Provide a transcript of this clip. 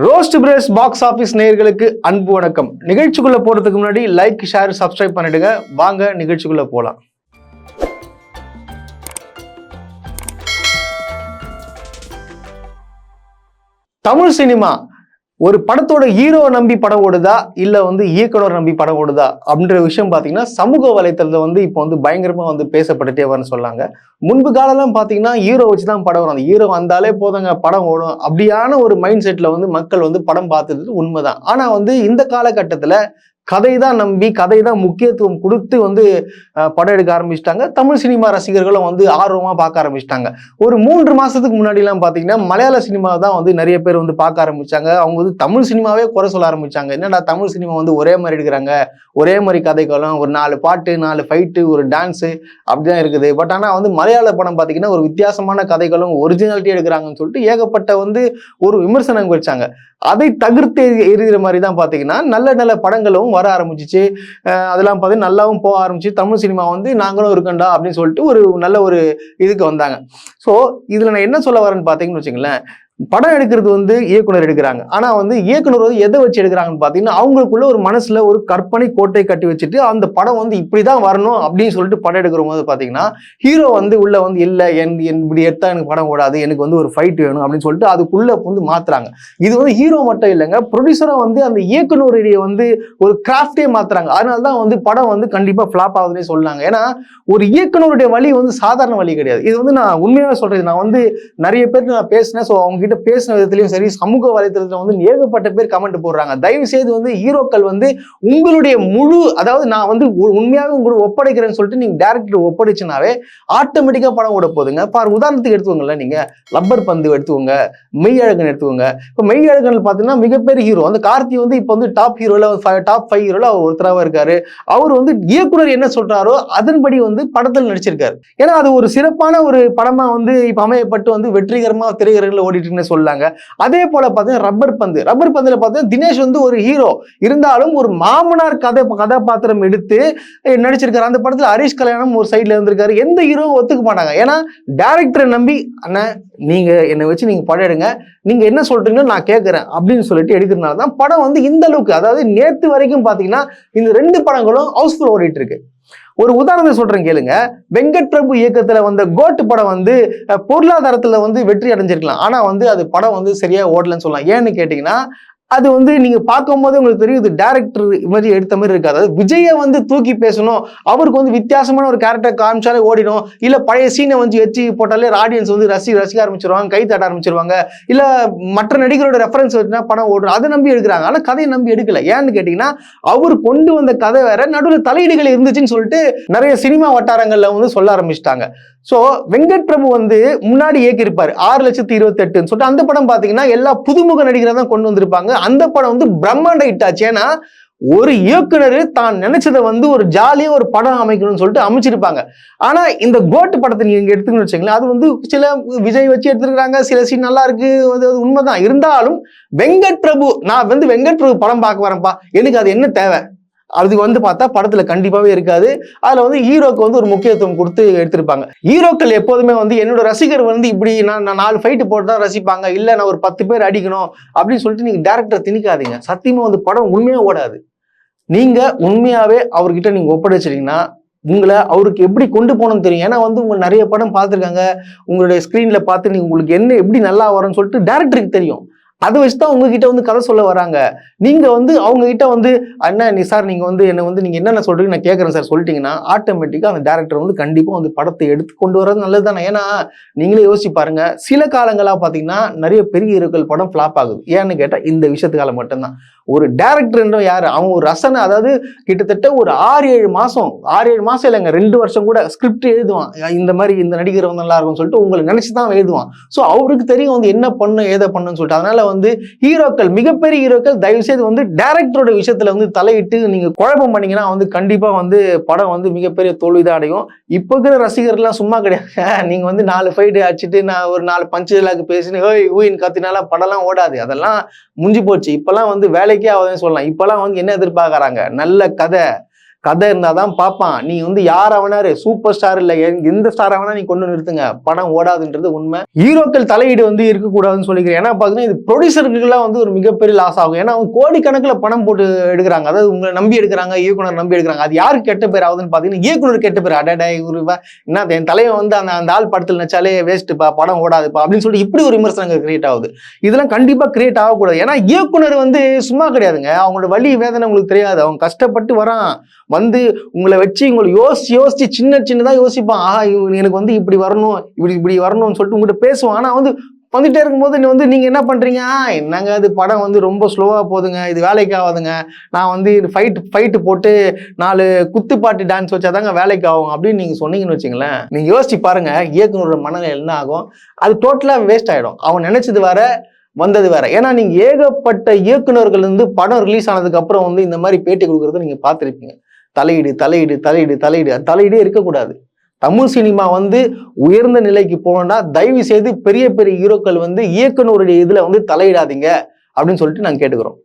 Roast brace box office நேயர்களுக்கு அன்பு வணக்கம். நிகழ்ச்சிக்குள்ள போறதுக்கு முன்னாடி லைக் ஷேர் சப்ஸ்கிரைப் பண்ணிடுங்க. வாங்க நிகழ்ச்சிக்குள்ள போலாம். தமிழ் சினிமா ஒரு படத்தோட ஹீரோ நம்பி படம் ஓடுதா? இல்ல வந்து இயக்குனர் நம்பி படம் ஓடுதா? அப்படின்ற விஷயம் பாத்தீங்கன்னா சமூக வலைத்தளத்துல வந்து இப்போ வந்து பயங்கரமா வந்து பேசப்பட்டுட்டே வரும்னு சொல்லாங்க முன்பு காலம்லாம் பாத்தீங்கன்னா ஹீரோ வச்சு தான் படம் வரும் அந்த ஹீரோ வந்தாலே போதுங்க படம் ஓடும். அப்படியான ஒரு மைண்ட் செட்ல வந்து மக்கள் வந்து படம் பார்த்தது உண்மைதான். ஆனா வந்து இந்த காலகட்டத்துல கதை தான் நம்பி கதை தான் முக்கியத்துவம் கொடுத்து வந்து படம் எடுக்க ஆரம்பிச்சிட்டாங்க. தமிழ் சினிமா ரசிகர்களும் வந்து ஆர்வமாக பார்க்க ஆரம்பிச்சிட்டாங்க. ஒரு மூன்று மாதத்துக்கு முன்னாடிலாம் பார்த்தீங்கன்னா மலையாள சினிமா தான் வந்து நிறைய பேர் வந்து பார்க்க ஆரம்பித்தாங்க அவங்க வந்து தமிழ் சினிமாவே குறை சொல்ல ஆரம்பிச்சாங்க. என்னடா தமிழ் சினிமா வந்து ஒரே மாதிரி எடுக்கிறாங்க? ஒரே மாதிரி கதைகளும் ஒரு நாலு பாட்டு நாலு ஃபைட்டு ஒரு டான்ஸு அப்படிதான் இருக்குது. பட் ஆனால் வந்து மலையாள படம் பார்த்தீங்கன்னா ஒரு வித்தியாசமான கதைகளும் ஒரிஜினாலிட்டி எடுக்கிறாங்கன்னு சொல்லிட்டு ஏகப்பட்ட வந்து ஒரு விமர்சனம் வச்சாங்க. அதை தவிர்த்து எரிகிற எறிகிற மாதிரி தான் பார்த்தீங்கன்னா நல்ல நல்ல படங்களும் வர ஆரம்பிச்சிச்சு. அதெல்லாம் பார்த்து நல்லாவும் போக ஆரம்பிச்சு தமிழ் சினிமா வந்து நாங்களும் இருக்கண்டா அப்படின்னு சொல்லிட்டு ஒரு நல்ல ஒரு இதுக்கு வந்தாங்க. ஸோ இதில் நான் என்ன சொல்ல வரேன்னு பார்த்தீங்கன்னு வச்சுங்களேன் படம் எடுக்கிறது வந்து இயக்குனர் எடுக்கிறாங்க. ஆனா வந்து இயக்குனர் வந்து எதை வச்சு எடுக்கிறாங்கன்னு பார்த்தீங்கன்னா அவங்களுக்குள்ள ஒரு மனசுல ஒரு கற்பனை கோட்டை கட்டி வச்சுட்டு அந்த படம் வந்து இப்படிதான் வரணும் அப்படின்னு சொல்லிட்டு படம் எடுக்கிற போது பார்த்தீங்கன்னா ஹீரோ வந்து உள்ள வந்து இல்லை என் என் இப்படி எடுத்தா எனக்கு படம் ஓடாது எனக்கு வந்து ஒரு ஃபைட் வேணும் அப்படின்னு சொல்லிட்டு அதுக்குள்ள வந்து மாத்துறாங்க. இது வந்து ஹீரோ மட்டும் இல்லைங்க ப்ரொடியூசரை வந்து அந்த இயக்குனருடைய வந்து ஒரு கிராஃப்டே மாத்துறாங்க. அதனால தான் வந்து படம் வந்து கண்டிப்பா ஃப்ளாப் ஆகுதுன்னே சொல்லாங்க ஏன்னா ஒரு இயக்குனருடைய வழி வந்து சாதாரண வழி கிடையாது. இது வந்து நான் உண்மையாக சொல்றது நான் வந்து நிறைய பேர் நான் பேசினேன் ஸோ அவங்ககிட்ட கிட்ட பேசின விதத்துலையும் சரி சமூக வலைத்தளத்துல வந்து ஏகப்பட்ட பேர் கமெண்ட் போடுறாங்க. தயவு செய்து வந்து ஹீரோக்கள் வந்து உங்களுடைய முழு அதாவது நான் வந்து உண்மையாக உங்களுக்கு ஒப்படைக்கிறேன்னு சொல்லிட்டு நீங்க டேரக்டர் ஒப்படைச்சுனாவே ஆட்டோமேட்டிக்கா படம் ஓட போகுதுங்க. பார் உதாரணத்துக்கு எடுத்துக்கோங்களேன் நீங்க. ரப்பர் பந்து எடுத்துக்கோங்க மெய்யழகன் எடுத்துக்கோங்க. இப்போ மெய்யழகன் பார்த்தீங்கன்னா மிகப்பெரிய ஹீரோ அந்த கார்த்தி வந்து இப்போ வந்து டாப் ஹீரோல டாப் ஃபைவ் ஹீரோல அவர் ஒருத்தராக இருக்காரு. அவர் வந்து இயக்குனர் என்ன சொல்றாரோ அதன்படி வந்து படத்தில் நடிச்சிருக்காரு. ஏன்னா அது ஒரு சிறப்பான ஒரு படமா வந்து இப்போ அமையப்பட்டு வந்து வெற்றிகரமா திரையரங்கில் ஓடிட்டு இருக்குன்னு சொல்லாங்க. அதே போல பார்த்தீங்கன்னா ரப்பர் பந்து. ரப்பர் பந்துல பார்த்தீங்கன்னா தினேஷ் வந்து ஒரு ஹீரோ இருந்தாலும் ஒரு மாமனார் கதை கதாபாத்திரம் எடுத்து நடிச்சிருக்காரு. அந்த படத்தில் ஹரிஷ் கல்யாணம் ஒரு சைடில் இருந்திருக்காரு. எந்த ஹீரோவும் ஒத்துக்க மாட்டாங்க. ஏன்னா டேரக்டரை நம்பி அண்ணன் நீங்க என்னை வச்சு நீங்க படம் எடுங்க. நீங்க என்ன சொல்றீங்களோ நான் கேட்கறேன். அப்படின்னு சொல்லிட்டு எடுக்கிறதுனால தான் படம் வந்து இந்த அளவுக்கு அதாவது நேற்று வரைக்கும் பார்த்தீங்கன்னா இந்த ரெண்டு படங்களும் ஹவுஸ்ஃபுல் ஓடிட்டு இருக்கு. ஒரு உதாரணத்தை சொல்றேன் கேளுங்க. வெங்கட் பிரபு இயக்கத்துல வந்த கோட்டு படம் வந்து பொருளாதாரத்துல வந்து வெற்றி அடைஞ்சிருக்கலாம். ஆனா வந்து அது படம் வந்து சரியா ஓடலன்னு சொல்லலாம். ஏன்னு கேட்டீங்கன்னா அது வந்து நீங்க பார்க்கும்போது உங்களுக்கு தெரியும் இது டேரக்டர் மாதிரி எடுத்த மாதிரி இருக்காது. அதாவது விஜயை வந்து தூக்கி பேசணும் அவருக்கு வந்து வித்தியாசமான ஒரு கேரக்டர் காமிச்சாலே ஓடிடும். இல்ல பழைய சீனை வந்து வச்சு போட்டாலே ஆடியன்ஸ் வந்து ரசி ரசிக்க ஆரம்பிச்சிருவாங்க கை தட்ட ஆரம்பிச்சிருவாங்க. இல்ல மற்ற நடிகரோட ரெஃபரன்ஸ் வச்சுனா படம் ஓடும். அதை நம்பி எடுக்கிறாங்க. ஆனா கதையை நம்பி எடுக்கல. ஏன்னு கேட்டீங்கன்னா அவர் கொண்டு வந்த கதை வேற நடுவில் தலையீடுகள் இருந்துச்சுன்னு சொல்லிட்டு நிறைய சினிமா வட்டாரங்கள்ல வந்து சொல்ல ஆரம்பிச்சிட்டாங்க. ஸோ வெங்கட் பிரபு வந்து முன்னாடி இயக்கியிருப்பாரு. ஆறு லட்சத்தி இருபத்தெட்டுன்னு சொல்லிட்டு அந்த படம் பார்த்தீங்கன்னா எல்லா புதுமுக நடிகரை தான் கொண்டு வந்திருப்பாங்க. அந்த படம் வந்து பிரம்மாண்ட ஹிட் ஆச்சு. ஏன்னா ஒரு இயக்குனர் தான் நினைச்சதை வந்து ஒரு ஜாலியாக ஒரு படம் அமைக்கணும்னு சொல்லிட்டு அமைச்சிருப்பாங்க. ஆனால் இந்த கோட்டு படத்தை நீங்க எடுத்துக்கணும்னு வச்சுங்களேன் அது வந்து சில விஜய் வச்சு எடுத்துருக்காங்க சில சீன் நல்லா இருக்கு. அது அது உண்மைதான். இருந்தாலும் வெங்கட் பிரபு நான் வந்து வெங்கட் பிரபு படம் பார்க்க வரேன்ப்பா. எனக்கு அது என்ன தேவை? அது வந்து பார்த்தா படத்துல கண்டிப்பாவே இருக்காது. அதுல வந்து ஹீரோக்கு வந்து ஒரு முக்கியத்துவம் கொடுத்து எடுத்திருப்பாங்க. ஹீரோக்கள் எப்போதுமே வந்து என்னோட ரசிகர் வந்து இப்படி நான் நான் நாலு ஃபைட்டு போட்டு தான் ரசிப்பாங்க. இல்ல நான் ஒரு பத்து பேர் அடிக்கணும் அப்படின்னு சொல்லிட்டு நீங்க டேரக்டர் திணிக்காதீங்க. சத்தியமா வந்து படம் உண்மையா ஓடாது. நீங்க உண்மையாவே அவர்கிட்ட நீங்க ஒப்படைச்சிட்டீங்கன்னா உங்களை அவருக்கு எப்படி கொண்டு போகணும்னு தெரியும். ஏன்னா வந்து உங்க நிறைய படம் பார்த்துருக்காங்க. உங்களுடைய ஸ்க்ரீனில் பார்த்து நீங்கள் உங்களுக்கு என்ன எப்படி நல்லா வரும்னு சொல்லிட்டு டேரக்டருக்கு தெரியும். அதை வச்சு தான் உங்ககிட்ட வந்து கதை சொல்ல வராங்க. நீங்க வந்து அவங்க கிட்ட வந்து அண்ணா நீ சார் நீங்க வந்து என்ன வந்து நீங்க என்னென்ன சொல்றீங்க நான் கேட்கறேன் சார். சொல்லிட்டீங்கன்னா ஆட்டோமேட்டிக்கா அந்த டேரக்டர் வந்து கண்டிப்பா வந்து படத்தை எடுத்து கொண்டு வர்றது நல்லது தானே. ஏன்னா நீங்களே யோசிச்சு பாருங்க சில காலங்களா பாத்தீங்கன்னா நிறைய பெரிய ஹீரோக்கள் படம் ஃபிளாப் ஆகுது. ஏன்னு கேட்டா இந்த விஷயத்துக்கால மட்டும்தான். ஒரு டேரக்டர் யார்? அவன் ஒரு ரசனை அதாவது கிட்டத்தட்ட ஒரு ஆறு ஏழு மாதம் ஆறு ஏழு மாதம் இல்லைங்க ரெண்டு வருஷம் கூட ஸ்கிரிப்ட் எழுதுவான். இந்த மாதிரி இந்த நடிகர் வந்து நல்லா இருக்கும்னு சொல்லிட்டு உங்களை நினச்சி தான் எழுதுவான். ஸோ அவருக்கு தெரியும் வந்து என்ன பண்ணும் ஏதை பண்ணுன்னு சொல்லிட்டு. அதனால வந்து ஹீரோக்கள் மிகப்பெரிய ஹீரோக்கள் தயவு செய்து வந்து டேரக்டரோட விஷயத்தில் வந்து தலையிட்டு நீங்கள் குழப்பம் பண்ணீங்கன்னா வந்து கண்டிப்பாக வந்து படம் வந்து மிகப்பெரிய தோல்விதான் அடையும். இப்போ இருக்கிற ரசிகர்லாம் சும்மா கிடையாது. நீங்கள் வந்து நாலு ஃபைட்டு அடிச்சுட்டு நான் ஒரு நாலு பஞ்சு லாக்கு பேசினு ஓய் ஊயின் கத்தினாலாம் படம்லாம் ஓடாது. அதெல்லாம் முடிஞ்சு போச்சு. இப்போல்லாம் வந்து வேலை வேலைக்கே ஆகுதுன்னு சொல்லலாம். இப்பெல்லாம் வந்து என்ன எதிர்பார்க்குறாங்க? நல்ல கதை கதை இருந்தாதான் பார்ப்பான். நீ வந்து யார் அவனாரு? சூப்பர் ஸ்டார் இல்ல எந்த ஸ்டார் அவனா நீ கொண்டு நிறுத்துங்க. படம் ஓடாதுன்றது உண்மை. ஹீரோக்கள் தலையீடு வந்து இருக்கக்கூடாதுன்னு சொல்லிக்கிறேன். ஏன்னா பாத்தீங்கன்னா இது ப்ரொடியூசருக்குலாம் வந்து ஒரு மிகப்பெரிய லாஸ் ஆகும். ஏன்னா அவங்க கோடிக்கணக்கில் பணம் போட்டு எடுக்கிறாங்க. அதாவது உங்களை நம்பி எடுக்கிறாங்க இயக்குனர் நம்பி எடுக்கிறாங்க. அது யாருக்கு கெட்ட பேர் ஆகுதுன்னு பாத்தீங்கன்னா இயக்குனர் கெட்ட பேர். அடடா இவரு என்ன என் தலைவன் வந்து அந்த அந்த ஆள் படத்தில் நினச்சாலே வேஸ்ட்டுப்பா படம் ஓடாதுப்பா அப்படின்னு சொல்லிட்டு இப்படி ஒரு விமர்சனங்கள் கிரியேட் ஆகுது. இதெல்லாம் கண்டிப்பா கிரியேட் ஆகக்கூடாது. ஏன்னா இயக்குனர் வந்து சும்மா கிடையாதுங்க. அவங்களோட வழி வேதனை உங்களுக்கு தெரியாது. அவங்க கஷ்டப்பட்டு வரான். வந்து உங்களை வச்சு உங்களை யோசிச்சு யோசிச்சு சின்ன சின்னதாக யோசிப்பான். ஆஹா எனக்கு வந்து இப்படி வரணும் இப்படி இப்படி வரணும்னு சொல்லிட்டு உங்கள்கிட்ட பேசுவான். ஆனால் வந்து வந்துட்டே இருக்கும்போது நீ வந்து நீங்கள் என்ன பண்ணுறீங்க "ஆ, என்னங்க அது படம் வந்து ரொம்ப ஸ்லோவாக போகுதுங்க இது வேலைக்கு ஆகாதுங்க. நான் வந்து ஃபைட் ஃபைட்டு போட்டு நாலு குத்துப்பாட்டு டான்ஸ் வச்சாதாங்க வேலைக்கு ஆகும் அப்படின்னு நீங்கள் சொன்னீங்கன்னு வச்சுங்களேன். நீங்கள் யோசிச்சு பாருங்கள் இயக்குனரோட மனநிலை என்ன ஆகும்? அது டோட்டலாக வேஸ்ட் ஆகிடும் அவன் நினச்சது வேற வந்தது வேற. ஏன்னா நீங்கள் ஏகப்பட்ட இயக்குநர்கள் வந்து படம் ரிலீஸ் ஆனதுக்கு அப்புறம் வந்து இந்த மாதிரி பேட்டி கொடுக்குறத நீங்கள் பார்த்துருப்பீங்க. தலையீடு தலையீடு தலையீடு தலையீடு. அது தலையீடே இருக்கக்கூடாது. தமிழ் சினிமா வந்து உயர்ந்த நிலைக்கு போகணும்னா தயவு செய்து பெரிய பெரிய ஹீரோக்கள் வந்து இயக்குனருடைய இதில் வந்து தலையிடாதீங்க அப்படின்னு சொல்லிட்டு நாங்கள் கேட்டுக்கிறோம்.